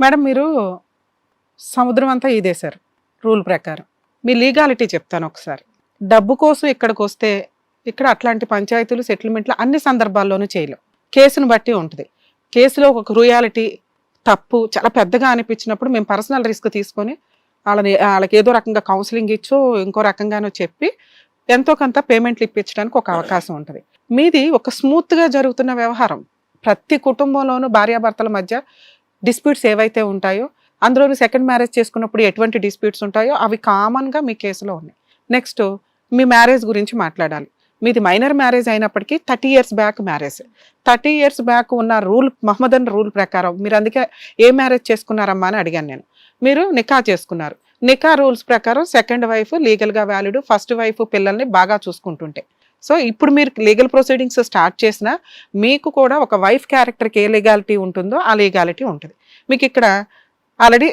Madam మీరు సముద్రం అంతా ఇదేశారు రూల్ ప్రకారం. మీ లీగాలిటీ చెప్తాను ఒకసారి. డబ్బు కోసం ఇక్కడికి వస్తే ఇక్కడ అట్లాంటి పంచాయతీలు సెటిల్మెంట్లు అన్ని సందర్భాల్లోనూ చేయలేం. కేసును బట్టి ఉంటుంది. కేసులో ఒక క్రూయాలిటీ తప్పు చాలా పెద్దగా అనిపించినప్పుడు మేము పర్సనల్ రిస్క్ తీసుకొని వాళ్ళని వాళ్ళకి ఏదో రకంగా కౌన్సిలింగ్ ఇచ్చో ఇంకో రకంగానో చెప్పి ఎంతో కొంత పేమెంట్లు ఇప్పించడానికి ఒక అవకాశం ఉంటుంది. మీది ఒక స్మూత్గా జరుగుతున్న వ్యవహారం. ప్రతి కుటుంబంలోనూ భార్యాభర్తల మధ్య డిస్ప్యూట్స్ ఏవైతే ఉంటాయో అందులోనూ సెకండ్ మ్యారేజ్ చేసుకున్నప్పుడు ఎటువంటి డిస్ప్యూట్స్ ఉంటాయో అవి కామన్గా మీ కేసులో ఉన్నాయి. నెక్స్ట్ మీ మ్యారేజ్ గురించి మాట్లాడాలి. మీది మైనర్ మ్యారేజ్ అయినప్పటికీ thirty years back marriage thirty years back ఉన్న రూల్ మహమ్మదన్ రూల్ ప్రకారం మీరు అందుకే ఏ మ్యారేజ్ చేసుకున్నారమ్మా అని అడిగాను నేను. మీరు నికా చేసుకున్నారు. నికా రూల్స్ ప్రకారం సెకండ్ వైఫ్ లీగల్గా వ్యాలిడ్ ఫస్ట్ వైఫ్ పిల్లల్ని బాగా చూసుకుంటుంటే. సో ఇప్పుడు మీరు లీగల్ ప్రొసీడింగ్స్ స్టార్ట్ చేసినా మీకు కూడా ఒక వైఫ్ క్యారెక్టర్కి ఏ లీగాలిటీ ఉంటుందో ఆ లీగాలిటీ ఉంటుంది. మీకు ఇక్కడ ఆల్రెడీ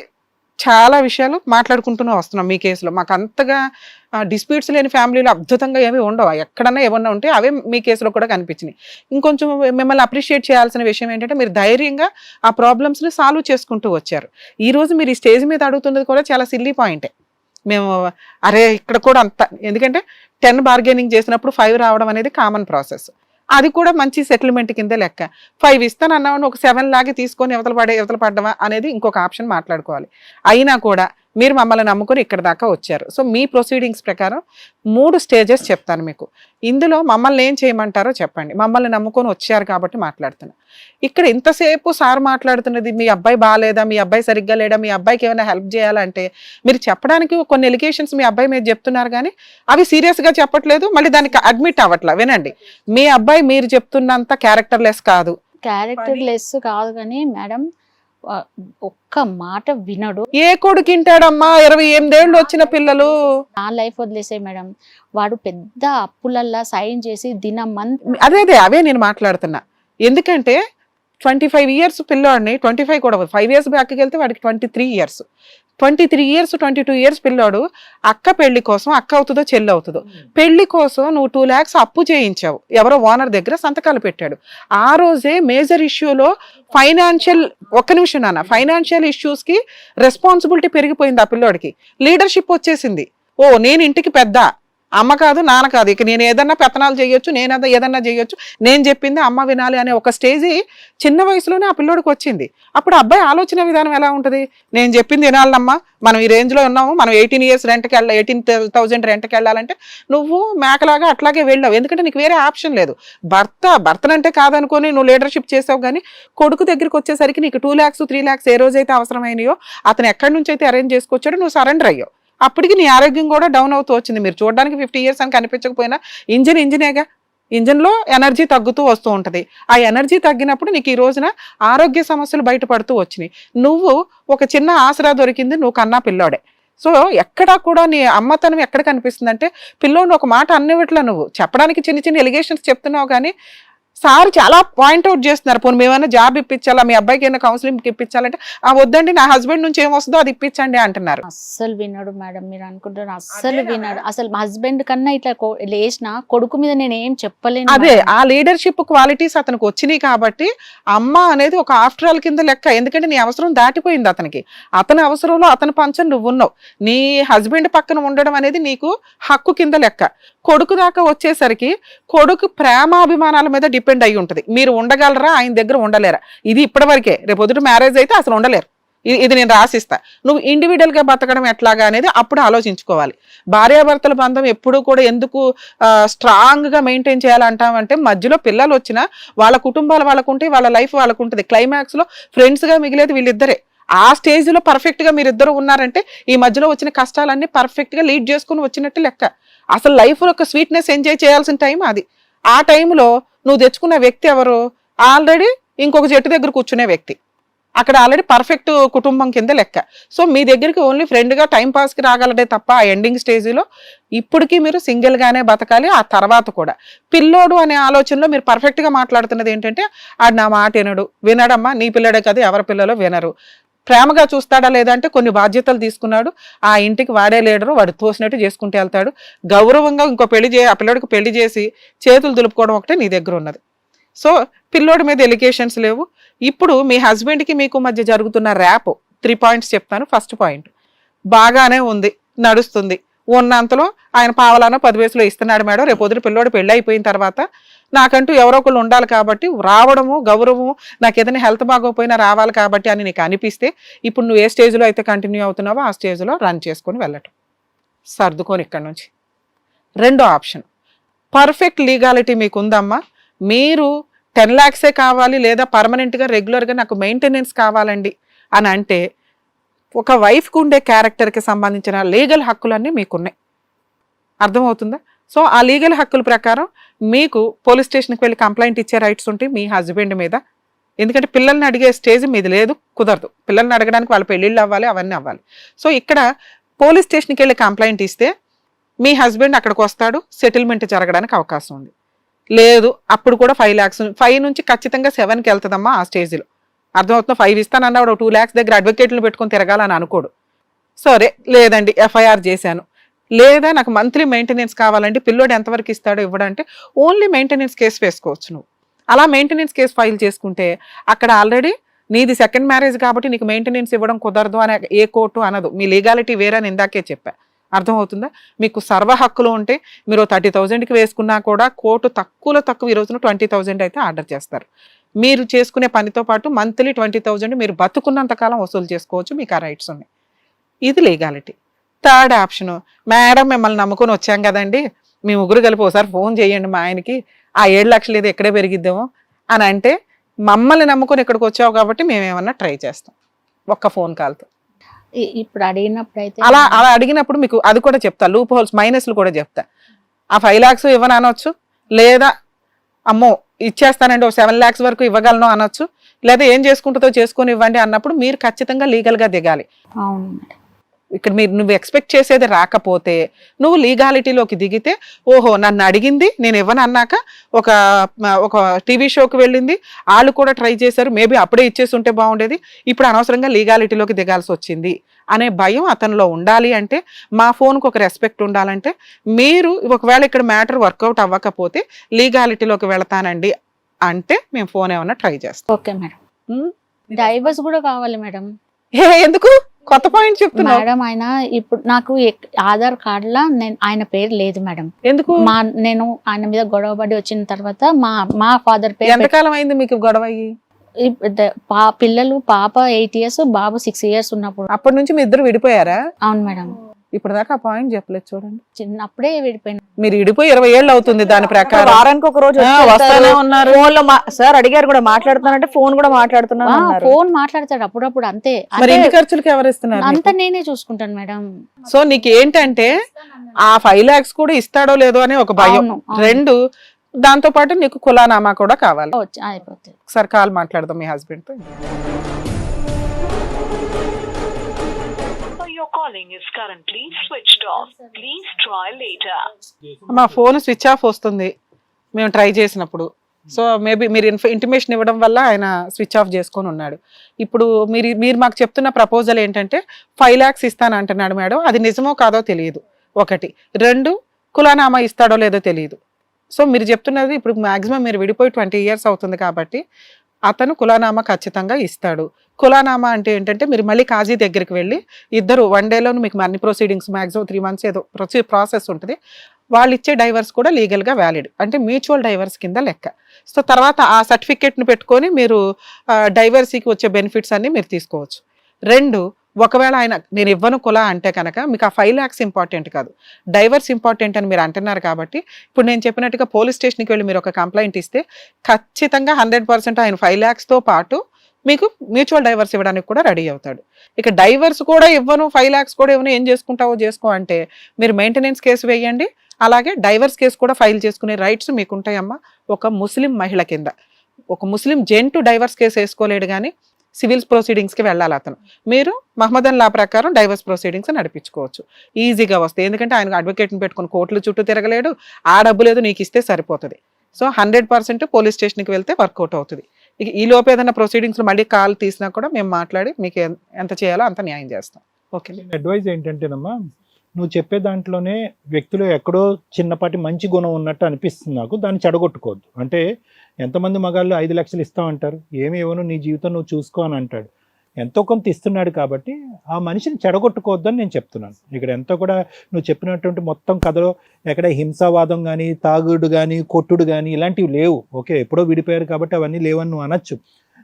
చాలా విషయాలు మాట్లాడుకుంటూనే వస్తున్నాం మీ కేసులో. మాకు అంతగా డిస్ప్యూట్స్ లేని ఫ్యామిలీలో అద్భుతంగా ఏమి ఉండవు? ఎక్కడన్నా ఏమన్నా ఉంటే అవే మీ కేసులో కూడా కనిపించినాయి. ఇంకొంచెం మిమ్మల్ని అప్రిషియేట్ చేయాల్సిన విషయం ఏంటంటే మీరు ధైర్యంగా ఆ ప్రాబ్లమ్స్ని సాల్వ్ చేసుకుంటూ వచ్చారు. ఈరోజు మీరు ఈ స్టేజ్ మీద అడుగుతున్నది కూడా చాలా సిల్లీ పాయింటే మేము అరే ఇక్కడ కూడా అంత. ఎందుకంటే టెన్ బార్గెనింగ్ చేసినప్పుడు ఫైవ్ రావడం అనేది కామన్ ప్రాసెస్ అది కూడా మంచి సెటిల్మెంట్ కింద లెక్క. ఫైవ్ ఇస్తాను అన్నామని ఒక సెవెన్ లాగే తీసుకొని ఇవతల పడే ఇవతల పడ్డమా అనేది ఇంకొక ఆప్షన్ మాట్లాడుకోవాలి. అయినా కూడా మీరు మమ్మల్ని నమ్ముకొని ఇక్కడ దాకా వచ్చారు. సో మీ ప్రొసీడింగ్స్ ప్రకారం మూడు స్టేజెస్ చెప్తాను మీకు. ఇందులో మమ్మల్ని ఏం చేయమంటారో చెప్పండి. మమ్మల్ని నమ్ముకొని వచ్చారు కాబట్టి మాట్లాడుతున్నా. ఇక్కడ ఇంతసేపు సార్ మాట్లాడుతున్నది మీ అబ్బాయి బాగాలేదా మీ అబ్బాయి సరిగ్గా లేడా మీ అబ్బాయికి ఏమైనా హెల్ప్ చేయాలంటే మీరు చెప్పడానికి కొన్ని ఎలిగేషన్స్ మీ అబ్బాయి మీద చెప్తున్నారు కానీ అవి సీరియస్గా చెప్పట్లేదు మళ్ళీ దానికి అడ్మిట్ అవ్వట్లా. వినండి. మీ అబ్బాయి మీరు చెప్తున్నంత క్యారెక్టర్లెస్ కాదు. క్యారెక్టర్ లెస్ కాదు కానీ మేడం ఒక్క మాట వినడు. ఏ కొడుకు ఇంటాడమ్మా ఇరవై ఎనిమిదేళ్ళు వచ్చిన పిల్లలు. నా లైఫ్ వదిలేసే మేడం. వాడు పెద్ద అప్పులల్లా సైన్ చేసి దినం మంత్ అదే అదే అవే నేను మాట్లాడుతున్నా. ఎందుకంటే ట్వంటీ ఫైవ్ ఇయర్స్ పిల్లోడిని ట్వంటీ ఫైవ్ కూడా ఫైవ్ ఇయర్స్ బ్యాక్కి వెళ్తే వాడికి twenty three years. Twenty three years twenty two years పిల్లోడు అక్క పెళ్ళి కోసం అక్క అవుతుందో చెల్లి అవుతుందో. పెళ్ళి కోసం నువ్వు టూ ల్యాక్స్ అప్పు చేయించావు. ఎవరో ఓనర్ దగ్గర సంతకాలు పెట్టాడు. ఆ రోజే మేజర్ ఇష్యూలో ఫైనాన్షియల్ ఒక్క నిమిషం నాన్న ఫైనాన్షియల్ ఇష్యూస్కి రెస్పాన్సిబిలిటీ పెరిగిపోయింది ఆ పిల్లోడికి. లీడర్షిప్ వచ్చేసింది. ఓ నేను ఇంటికి పెద్ద. అమ్మ కాదు నాన్న కాదు. ఇక నేను ఏదన్నా పెత్తనాలు చేయొచ్చు నేను ఏదో- ఏదన్నా చేయొచ్చు. నేను చెప్పింది అమ్మ వినాలి అనే ఒక స్టేజి చిన్న వయసులోనే ఆ పిల్లోడికి వచ్చింది. అప్పుడు అబ్బాయి ఆలోచన విధానం ఎలా ఉంటుంది? నేను చెప్పింది వినాలమ్మా మనం ఈ రేంజ్లో ఉన్నాము. మనం ఎయిటీన్ ఇయర్స్ రెంట్కి వెళ్ళాలి ఎయిటీన్ థౌజండ్ రెంట్కి వెళ్ళాలంటే నువ్వు మేకలాగా అట్లాగే వెళ్ళావు. ఎందుకంటే నీకు వేరే ఆప్షన్ లేదు. భర్త భర్తనంటే కాదనుకొని నువ్వు లీడర్షిప్ చేసావు కానీ కొడుకు దగ్గరికి వచ్చేసరికి నీకు టూ ల్యాక్స్ త్రీ ల్యాక్స్ ఏ రోజైతే అవసరమైనయో అతను ఎక్కడి నుంచి అయితే అరేంజ్ చేసుకొచ్చాడో నువ్వు సరెండర్ అయ్యావు. అప్పటికి నీ ఆరోగ్యం కూడా డౌన్ అవుతూ వచ్చింది. మీరు చూడడానికి ఫిఫ్టీ ఇయర్స్ అని కనిపించకపోయినా ఇంజిన్ ఇంజినేగా. ఇంజన్లో ఎనర్జీ తగ్గుతూ వస్తూ ఉంటుంది. ఆ ఎనర్జీ తగ్గినప్పుడు నీకు ఈ రోజున ఆరోగ్య సమస్యలు బయటపడుతూ వచ్చినాయి. నువ్వు ఒక చిన్న ఆసరా దొరికింది నువ్వు కన్నా పిల్లోడే. సో ఎక్కడా కూడా నీ అమ్మతనం ఎక్కడ కనిపిస్తుంది అంటే పిల్లోని ఒక మాట అన్నివిట్లా నువ్వు. చెప్పడానికి చిన్న చిన్న ఎలిగేషన్స్ చెప్తున్నావు కానీ సార్ చాలా పాయింట్అవుట్ చేస్తున్నారు. పోనీ మేమైనా జాబ్ ఇప్పించాలా? మీ అబ్బాయికి ఏమైనా కౌన్సిలింగ్ ఇప్పించాలంటే ఆ వద్దండి నా హస్బెండ్ నుంచి ఏం వస్తుందో అది ఇప్పించండి అంటున్నారు. అస్సలు వినడు మేడం మీరు అనుకుంటారు అస్సలు వినడు. అసలు మా హస్బెండ్ కన్నా ఇట్లా లేచిన కొడుకు మీద నేను ఏం చెప్పలేను అదే. ఆ లీడర్షిప్ క్వాలిటీస్ అతనికి వచ్చినాయి కాబట్టి అమ్మ అనేది ఒక ఆఫ్టర్ ఆల్ కింద లెక్క. ఎందుకంటే నీ అవసరం దాటిపోయింది అతనికి. అతని అవసరంలో అతని పంచం నువ్వు ఉన్నావు నీ హస్బెండ్ పక్కన ఉండడం అనేది నీకు హక్కు కింద లెక్క. కొడుకు దాకా వచ్చేసరికి కొడుకు ప్రేమాభిమానాల మీద డిపెండ్ అయి ఉంటుంది. మీరు ఉండగలరా? ఆయన దగ్గర ఉండలేరా? ఇది ఇప్పటివరకే. రేపు పొద్దుట మ్యారేజ్ అయితే అసలు ఉండలేరు. ఇది నేను రాసిస్తా. నువ్వు ఇండివిజువల్గా బతకడం ఎట్లాగా అనేది అప్పుడు ఆలోచించుకోవాలి. భార్యాభర్తల బంధం ఎప్పుడూ కూడా ఎందుకు స్ట్రాంగ్గా మెయింటైన్ చేయాలంటామంటే మధ్యలో పిల్లలు వచ్చినా వాళ్ళ కుటుంబాలు వాళ్ళకుంటే వాళ్ళ లైఫ్ వాళ్ళకు ఉంటుంది. క్లైమాక్స్లో ఫ్రెండ్స్గా వీళ్ళిద్దరే. ఆ స్టేజ్లో పర్ఫెక్ట్గా మీరిద్దరు ఉన్నారంటే ఈ మధ్యలో వచ్చిన కష్టాలన్నీ పర్ఫెక్ట్గా లీడ్ చేసుకుని వచ్చినట్టు లెక్క. అసలు లైఫ్లో ఒక స్వీట్నెస్ ఎంజాయ్ చేయాల్సిన టైం అది. ఆ టైంలో నువ్వు తెచ్చుకున్న వ్యక్తి ఎవరు? ఆల్రెడీ ఇంకొక చెట్టు దగ్గర కూర్చునే వ్యక్తి. అక్కడ ఆల్రెడీ పర్ఫెక్ట్ కుటుంబం కింద లెక్క. సో మీ దగ్గరికి ఓన్లీ ఫ్రెండ్గా టైం పాస్కి రాగలడే తప్ప ఆ ఎండింగ్ స్టేజ్లో ఇప్పటికీ మీరు సింగిల్గానే బతకాలి ఆ తర్వాత కూడా. పిల్లోడు అనే ఆలోచనలో మీరు పర్ఫెక్ట్గా మాట్లాడుతున్నది ఏంటంటే ఆడు నా మాట వినడు. వినడమ్మా నీ పిల్లడే కదా ఎవరి పిల్లలో వినరు. ప్రేమగా చూస్తాడా లేదంటే కొన్ని బాధ్యతలు తీసుకున్నాడు. ఆ ఇంటికి వాడే లీడరు వాడు తోసినట్టు చేసుకుంటూ వెళ్తాడు. గౌరవంగా ఇంకో పెళ్ళి చే ఆ పిల్లడికి పెళ్ళి చేసి చేతులు దులుపుకోవడం ఒకటే నీ దగ్గర ఉన్నది. సో పిల్లోడి మీద ఎలిగేషన్స్ లేవు. ఇప్పుడు మీ హస్బెండ్కి మీకు మధ్య జరుగుతున్న ర్యాప్ త్రీ పాయింట్స్ చెప్తాను. ఫస్ట్ పాయింట్ బాగానే ఉంది నడుస్తుంది. ఉన్నంతలో ఆయన పావలానో పదివేసులో ఇస్తున్నాడు మేడం. రేపు పొద్దున పిల్లోడు పెళ్ళి అయిపోయిన తర్వాత నాకంటూ ఎవరో ఒకళ్ళు ఉండాలి కాబట్టి రావడము గౌరవము నాకు ఏదైనా హెల్త్ బాగోపోయినా రావాలి కాబట్టి అని నీకు అనిపిస్తే ఇప్పుడు నువ్వు ఏ స్టేజ్లో అయితే కంటిన్యూ అవుతున్నావో ఆ స్టేజ్లో రన్ చేసుకొని వెళ్ళటం. సర్దుకొని ఇక్కడ నుంచి. రెండో ఆప్షన్. పర్ఫెక్ట్ లీగాలిటీ మీకు ఉందమ్మా మీరు టెన్ ల్యాక్సే కావాలి లేదా పర్మనెంట్గా రెగ్యులర్గా నాకు మెయింటెనెన్స్ కావాలండి అని అంటే ఒక వైఫ్కి ఉండే క్యారెక్టర్కి సంబంధించిన లీగల్ హక్కులన్నీ మీకున్నాయి. అర్థమవుతుందా? సో ఆ లీగల్ హక్కుల ప్రకారం మీకు పోలీస్ స్టేషన్కి వెళ్ళి కంప్లైంట్ ఇచ్చే రైట్స్ ఉంటాయి మీ హస్బెండ్ మీద. ఎందుకంటే పిల్లల్ని అడిగే స్టేజ్ మీది లేదు కుదరదు. పిల్లల్ని అడగడానికి వాళ్ళ పెళ్ళిళ్ళు అవ్వాలి అవన్నీ అవ్వాలి. సో ఇక్కడ పోలీస్ స్టేషన్కి వెళ్ళి కంప్లైంట్ ఇస్తే మీ హస్బెండ్ అక్కడికి వస్తాడు సెటిల్మెంట్ జరగడానికి అవకాశం ఉంది. లేదు అప్పుడు కూడా ఫైవ్ ల్యాక్స్ ఫైవ్ నుంచి ఖచ్చితంగా సెవెన్కి వెళ్తుందమ్మా ఆ స్టేజ్లో అర్థమవుతుంది? ఫైవ్ ఇస్తానన్నాడు టూ ల్యాక్స్ దగ్గర అడ్వకేట్లు పెట్టుకొని తిరగాలని అనుకోడు. సరే లేదండి ఎఫ్ఐఆర్ చేశాను. లేదా నాకు మంత్లీ మెయింటెనెన్స్ కావాలంటే పిల్లోడు ఎంతవరకు ఇస్తాడో ఇవ్వడంటే ఓన్లీ మెయింటెనెన్స్ కేసు వేసుకోవచ్చు నువ్వు. అలా మెయింటెనెన్స్ కేసు ఫైల్ చేసుకుంటే అక్కడ ఆల్రెడీ నీది సెకండ్ మ్యారేజ్ కాబట్టి నీకు మెయింటెనెన్స్ ఇవ్వడం కుదరదు అని ఏ కోర్టు అనదు. మీ లీగాలిటీ వేరే ఇందాకే చెప్పా. అర్థమవుతుందా? మీకు సర్వ హక్కులు ఉంటే మీరు థర్టీ థౌజండ్కి వేసుకున్నా కూడా కోర్టు తక్కువలో తక్కువ ఈ రోజున ట్వంటీ థౌజండ్ అయితే ఆర్డర్ చేస్తారు. మీరు చేసుకునే పనితో పాటు మంత్లీ ట్వంటీ థౌజండ్ మీరు బతుకున్నంతకాలం వసూలు చేసుకోవచ్చు. మీకు ఆ రైట్స్ ఉన్నాయి. ఇది లీగాలిటీ. థర్డ్ ఆప్షన్ మేడం మిమ్మల్ని నమ్ముకొని వచ్చాం కదండి. మీ ముగ్గురు కలిపి ఒకసారి ఫోన్ చేయండి మా ఆయనకి. ఆ ఏడు లక్షలు ఏదో ఎక్కడే పెరిగిద్దాము అని అంటే మమ్మల్ని నమ్ముకొని ఇక్కడికి వచ్చావు కాబట్టి మేము ఏమన్నా ట్రై చేస్తాం. ఒక్క ఫోన్ కాల్తో ఇప్పుడు అడిగినప్పుడు అయితే అలా అలా అడిగినప్పుడు మీకు అది కూడా చెప్తా. లూప్ హోల్స్ మైనస్లు కూడా చెప్తా. ఆ ఫైవ్ ల్యాక్స్ ఇవ్వను అనొచ్చు లేదా అమ్మో ఇచ్చేస్తానండి ఒక సెవెన్ ల్యాక్స్ వరకు ఇవ్వగలను అనొచ్చు. లేదా ఏం చేసుకుంటుందో చేసుకొని ఇవ్వండి అన్నప్పుడు మీరు ఖచ్చితంగా లీగల్గా దిగాలి. అవును ఇక్కడ మీరు నువ్వు ఎక్స్పెక్ట్ చేసేది రాకపోతే నువ్వు లీగాలిటీలోకి దిగితే ఓహో నన్ను అడిగింది నేను ఇవ్వను అన్నాక ఒక ఒక టీవీ షోకి వెళ్ళింది వాళ్ళు కూడా ట్రై చేశారు మేబీ అప్పుడే ఇచ్చేసి ఉంటే బాగుండేది. ఇప్పుడు అనవసరంగా లీగాలిటీలోకి దిగాల్సి వచ్చింది అనే భయం అతనిలో ఉండాలి అంటే మా ఫోన్కి ఒక రెస్పెక్ట్ ఉండాలంటే మీరు ఒకవేళ ఇక్కడ మ్యాటర్ వర్కౌట్ అవ్వకపోతే లీగాలిటీలోకి వెళతానండి అంటే మేము ఫోన్ ఏమన్నా ట్రై చేస్తాం. Okay madam. డైవర్స్ కూడా కావాలి మేడం ఎందుకు? కొత్త పాయింట్ చెప్తున్నావు. మేడం ఆయన ఇప్పుడు నాకు ఆధార్ కార్డులా నేను ఆయన పేరు లేదు మేడం. ఎందుకు? మా నేను ఆయన మీద గొడవ పడి వచ్చిన తర్వాత మా మా ఫాదర్ పేరు ఎంతకాలం అయింది మీకు గొడవ అయ్యి? పిల్లలు పాప ఎయిట్ ఇయర్స్ బాబు సిక్స్ ఇయర్స్ ఉన్నప్పుడు. అప్పటి నుంచి మీ ఇద్దరు విడిపోయారా? అవును మేడం. ఇప్పుడు దాకా ఆ పాయింట్ చెప్పలేదు చూడండి. చిన్నప్పుడే విడిపోయిన. మీరు విడిపోయి ఇరవై ఏళ్ళు అవుతుంది దాని ప్రకారం. వారానికి ఒక రోజు ఆ, వస్తానే ఉన్నారు. ఫోన్లో మా- సార్ అడిగారు కూడా మాట్లాడుతున్నానంటే ఫోన్ కూడా మాట్లాడుతున్నాను అన్నారు. ఫోన్ మాట్లాడతాడు అప్పుడప్పుడు అంతే. మరి అంటే ఎన్ని ఖర్చులకి ఎవరు ఇస్తున్నారు అంతా నేనే చూసుకుంటాను మేడం. సో నీకు ఏంటంటే ఆ ఫైవ్ లాక్స్ కూడా ఇస్తాడో లేదో అని ఒక భయం. అవును, అవును. రెండు దాంతో పాటు నీకు కులానామా కూడా కావాలి. వచ్చి అయిపోతుంది ఒకసారి కాల్ మాట్లాడదాం మీ హస్బెండ్తో calling is currently is off please try later మా ఫోన్ స్విచ్ ఆఫ్ వస్తుంది. మేము ట్రై చేసినప్పుడు. సో మేబీ మీరు ఇంటిమేషన్ ఇవ్వడం వల్ల ఆయన స్విచ్ ఆఫ్ చేసుకొని ఉన్నాడు. ఇప్పుడు మీరు మీరు మాకు చెప్తున్న ప్రపోజల్ ఏంటంటే ఫైవ్ ల్యాక్స్ ఇస్తాను అంటున్నాడు మేడం. అది నిజమో కాదో తెలియదు. ఒకటి. రెండు కులానామా ఇస్తాడో లేదో తెలియదు. సో మీరు చెప్తున్నది ఇప్పుడు మాక్సిమం మీరు విడిపోయి ట్వంటీ ఇయర్స్ అవుతుంది కాబట్టి అతను కులానామా ఖచ్చితంగా ఇస్తాడు. కులానామా అంటే ఏంటంటే మీరు మళ్ళీ కాజీ దగ్గరికి వెళ్ళి ఇద్దరు వన్ డేలో మీకు అన్ని ప్రొసీడింగ్స్ మ్యాక్సిమం త్రీ మంత్స్ ఏదో ప్రొసీ ప్రాసెస్ ఉంటుంది. వాళ్ళు ఇచ్చే డైవర్స్ కూడా లీగల్గా వ్యాలిడ్ అంటే మ్యూచువల్ డైవర్స్ కింద లెక్క. సో తర్వాత ఆ సర్టిఫికేట్ని పెట్టుకొని మీరు డైవర్సీకి వచ్చే బెనిఫిట్స్ అన్నీ మీరు తీసుకోవచ్చు. రెండు ఒకవేళ ఆయన నేను ఇవ్వను కులా అంటే కనుక మీకు ఆ ఫైవ్ ల్యాక్స్ ఇంపార్టెంట్ కాదు. డైవర్స్ ఇంపార్టెంట్ అని మీరు అంటున్నారు కాబట్టి ఇప్పుడు నేను చెప్పినట్టుగా పోలీస్ స్టేషన్కి వెళ్ళి మీరు ఒక కంప్లైంట్ ఇస్తే ఖచ్చితంగా హండ్రెడ్ పర్సెంట్ ఆయన ఫైవ్ ల్యాక్స్తో పాటు మీకు మ్యూచువల్ డైవర్స్ ఇవ్వడానికి కూడా రెడీ అవుతాడు. ఇక డైవర్స్ కూడా ఇవ్వను ఫైవ్ ల్యాక్స్ కూడా ఇవ్వను ఏం చేసుకుంటావో చేసుకో అంటే మీరు మెయింటెనెన్స్ కేసు వేయండి అలాగే డైవర్స్ కేసు కూడా ఫైల్ చేసుకునే రైట్స్ మీకు ఉంటాయమ్మా ఒక ముస్లిం మహిళ కింద. ఒక ముస్లిం జెంటు డైవర్స్ కేసు వేసుకోలేడు కానీ సివిల్స్ ప్రొసీడింగ్స్కి వెళ్ళాలి అతను. మీరు మహమ్మదన్ లా ప్రకారం డైవర్స్ ప్రొసీడింగ్స్ నడిపించుకోవచ్చు. ఈజీగా వస్తాయి ఎందుకంటే ఆయన అడ్వకేట్ని పెట్టుకుని కోర్టులు చుట్టూ తిరగలేడు. ఆ డబ్బు లేదు నీకు ఇస్తే సరిపోతుంది. సో హండ్రెడ్ పర్సెంట్ పోలీస్ స్టేషన్కి వెళ్తే వర్కౌట్ అవుతుంది. ఇక ఈ లోపు ఏదైనా ప్రొసీడింగ్స్ మళ్ళీ కాల్ తీసినా కూడా మేము మాట్లాడి మీకు ఎంత చేయాలో అంత న్యాయం చేస్తాం. ఓకే అడ్వైజ్ ఏంటంటేనమ్మా నువ్వు చెప్పే దాంట్లోనే వ్యక్తిలో ఎక్కడో చిన్నపాటి మంచి గుణం ఉన్నట్టు అనిపిస్తుంది నాకు. దాన్ని చెడగొట్టుకోవద్దు. అంటే ఎంతమంది మగాళ్ళు ఐదు లక్షలు ఇస్తామంటారు? ఏమి ఇవ్వను నీ జీవితం నువ్వు చూసుకో అని అంటాడు. ఎంతో కొంత ఇస్తున్నాడు కాబట్టి ఆ మనిషిని చెడగొట్టుకోవద్దని నేను చెప్తున్నాను. ఇక్కడ ఎంతో కూడా నువ్వు చెప్పినటువంటి మొత్తం కథలో ఎక్కడ హింసావాదం కానీ తాగుడు కానీ కొట్టుడు కానీ ఇలాంటివి లేవు. ఓకే ఎప్పుడో విడిపోయారు కాబట్టి అవన్నీ లేవని నువ్వు అనొచ్చు.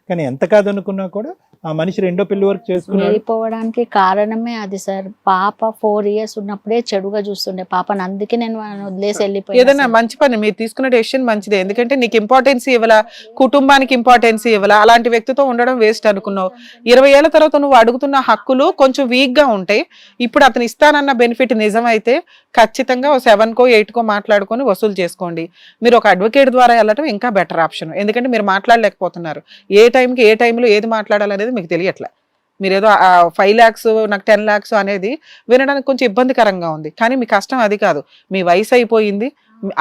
కానీ ఎంత కాదనుకున్నా కూడా ఆ మనిషి రెండో పెళ్ళి వరకు చేసుకున్నాడు. వెళ్ళిపోవడానికి కారణమే అది సార్. పాప ఫోర్ ఇయర్స్ ఉన్నప్పుడే చెడుగా చూస్తుండే పాపని. అందుకే నేను వదిలేసి వెళ్ళిపోయాను ఏదైనా మంచి పని మీరు తీసుకున్న డెసిషన్ మంచిదే. ఎందుకంటే నీకు ఇంపార్టెన్స్ ఇవ్వాల? కుటుంబానికి ఇంపార్టెన్స్ ఇవ్వాల? అలాంటి వ్యక్తితో ఉండడం వేస్ట్ అనుకున్నావు. ఇరవై ఏళ్ళ తర్వాత నువ్వు అడుగుతున్న హక్కులు కొంచెం వీక్గా ఉంటాయి ఇప్పుడు అతను ఇస్తానన్న బెనిఫిట్ నిజమైతే ఖచ్చితంగా ఓ సెవెన్ కో ఎయిట్ కో మాట్లాడుకొని వసూలు చేసుకోండి. మీరు ఒక అడ్వకేట్ ద్వారా వెళ్ళడం ఇంకా బెటర్ ఆప్షన్ ఎందుకంటే మీరు మాట్లాడలేకపోతున్నారు. ఏ టైంకి ఏ టైంలో ఏది మాట్లాడాలనేది మీకు తెలియట్లే. మీరు ఏదో ఫైవ్ ల్యాక్స్ నాకు టెన్ ల్యాక్స్ అనేది వినడానికి కొంచెం ఇబ్బందికరంగా ఉంది. కానీ మీ కష్టం అది కాదు. మీ వయసు అయిపోయింది.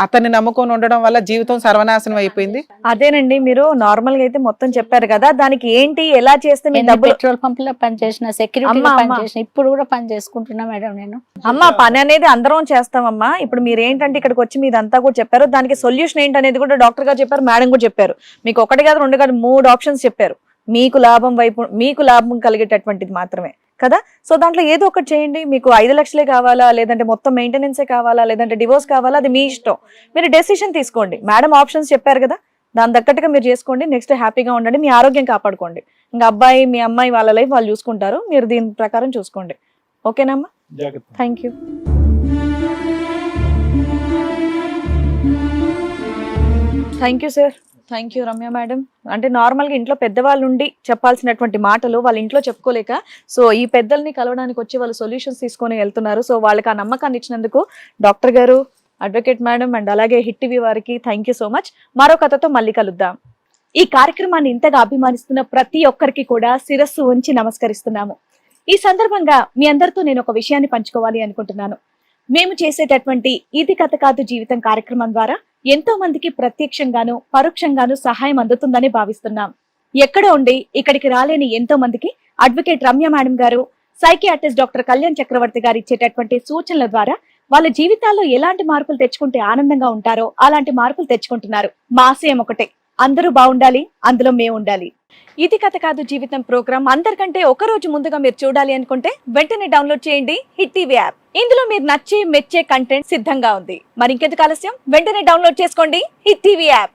అతన్ని నమ్ముకొని ఉండడం వల్ల జీవితం సర్వనాశనం అయిపోయింది? అదేనండి మీరు నార్మల్గా అయితే మొత్తం చెప్పారు కదా దానికి ఏంటి ఎలా చేస్తే మీ డబ్బులు పెట్రోల్ పంప్లో పనిచేసిన సెక్యూరిటీ. పనిచేసిన ఇప్పుడు కూడా పని చేసుకుంటున్నా మేడం నేను. అమ్మ పని అనేది అందరం చేస్తామమ్మా. ఇప్పుడు మీరు ఏంటంటే ఇక్కడికి వచ్చి మీదంతా కూడా చెప్పారు. దానికి సొల్యూషన్ ఏంటనేది కూడా డాక్టర్ గారు చెప్పారు మేడం కూడా చెప్పారు. మీకు ఒకటి కాదు రెండు కాదు మూడు ఆప్షన్స్ చెప్పారు. మీకు లాభం వైపు మీకు లాభం కలిగేటటువంటిది మాత్రమే. కదా? సో దాంట్లో ఏదో ఒకటి చేయండి. మీకు ఐదు లక్షలే కావాలా? లేదంటే మొత్తం మెయింటెనెన్సే కావాలా? లేదంటే డివోర్స్ కావాలా? అది మీ ఇష్టం. మీరు డెసిషన్ తీసుకోండి. మేడం ఆప్షన్స్ చెప్పారు కదా? దాని తగ్గట్టుగా మీరు చేసుకోండి. నెక్స్ట్ హ్యాపీగా ఉండండి. మీ ఆరోగ్యం కాపాడుకోండి. ఇంకా అబ్బాయి మీ అమ్మాయి వాళ్ళ లైఫ్ వాళ్ళు చూసుకుంటారు. మీరు దీని ప్రకారం చూసుకోండి. ఓకేనమ్మా thank you thank you sir thank you Ramya madam అంటే నార్మల్గా ఇంట్లో పెద్దవాళ్ళు ఉండి చెప్పాల్సినటువంటి మాటలు వాళ్ళ ఇంట్లో చెప్పుకోలేక సో ఈ పెద్దల్ని కలవడానికి వచ్చి వాళ్ళు సొల్యూషన్స్ తీసుకొని వెళ్తున్నారు. సో వాళ్ళకి ఆ నమ్మకాన్ని ఇచ్చినందుకు డాక్టర్ గారు అడ్వకేట్ మేడం అండ్ అలాగే హిట్ టీవీ వారికి థ్యాంక్ యూ సో మచ్ మరో కథతో మళ్ళీ కలుద్దాం. ఈ కార్యక్రమాన్ని ఇంతగా అభిమానిస్తున్న ప్రతి ఒక్కరికి కూడా శిరస్సు ఉంచి నమస్కరిస్తున్నాము. ఈ సందర్భంగా మీ అందరితో నేను ఒక విషయాన్ని పంచుకోవాలి అనుకుంటున్నాను. మేము చేసేటటువంటి ఇది కథ కాదు జీవితం కార్యక్రమం ద్వారా ఎంతో మందికి ప్రత్యక్షంగాను పరోక్షంగాను సహాయం అందుతుందని భావిస్తున్నాం. ఎక్కడ ఉండి ఇక్కడికి రాలేని ఎంతో మందికి అడ్వకేట్ రమ్య మేడం గారు సైకియాట్రిస్ట్ డాక్టర్ కళ్యాణ్ చక్రవర్తి గారు ఇచ్చేటటువంటి సూచనల ద్వారా వాళ్ళ జీవితాల్లో ఎలాంటి మార్పులు తెచ్చుకుంటే ఆనందంగా ఉంటారో అలాంటి మార్పులు తెచ్చుకుంటున్నారు. మా ఆశయం ఒకటే అందరూ బాగుండాలి అందులో మేము ఉండాలి ఇది కథ కాదు జీవితం ప్రోగ్రామ్. అందరికంటే ఒక రోజు ముందుగా మీరు చూడాలి అనుకుంటే వెంటనే డౌన్లోడ్ చేయండి హిట్ టీవీ యాప్. ఇందులో మీరు నచ్చే మెచ్చే కంటెంట్ సిద్ధంగా ఉంది. మరి ఇంకెందుకు ఆలస్యం? వెంటనే డౌన్లోడ్ చేసుకోండి హిట్ టీవీ యాప్.